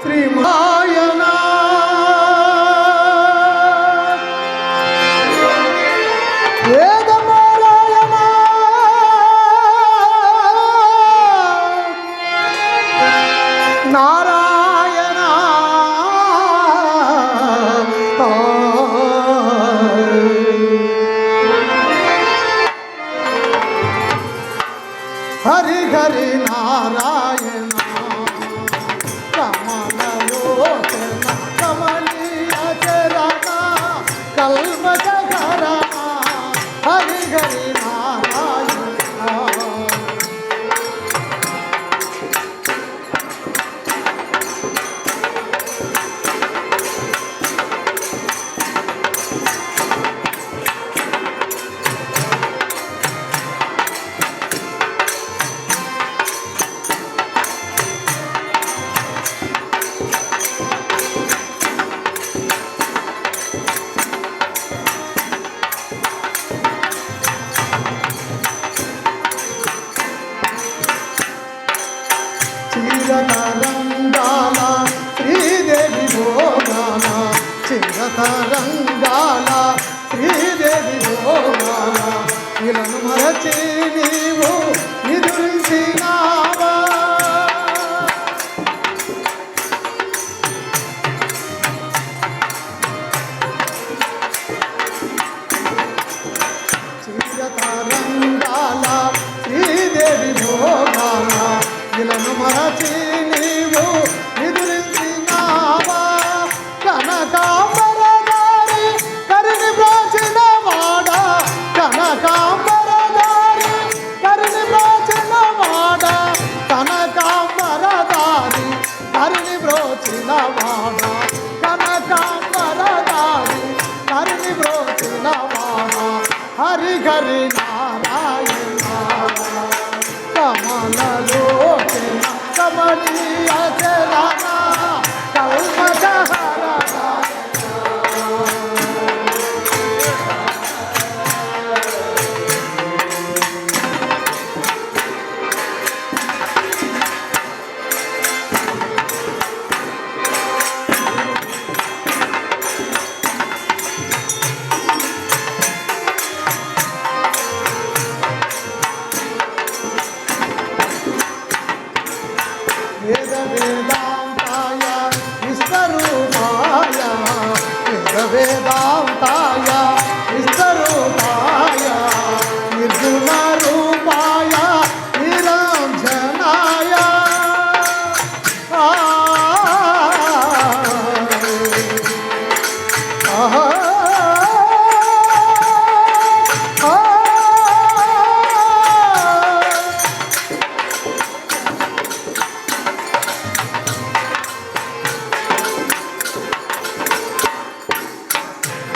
శ్రీమాయణ వేదమారాయణ నారాయణ హరి హరి నారాయణ కమలలోచన హరి హరి చిరతరంగాల శ్రీదేవి భోగాల చిరతరంగాల శ్రీదేవి భోగాల ఇలను మరచి బ్రోచిన వాడ కనకాంబరదారి కరిని బ్రోచిన వాడ Hari Hari वेदान्ताय विश्वरूपाय विश्ववेदान्ताय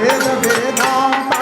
Veda Veda Veda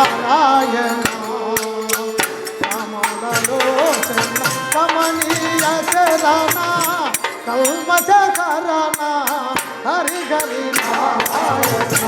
Narayana. కమలలోచన కమనీయ చరణ కల్మషకరణ హరి హరి నారాయణ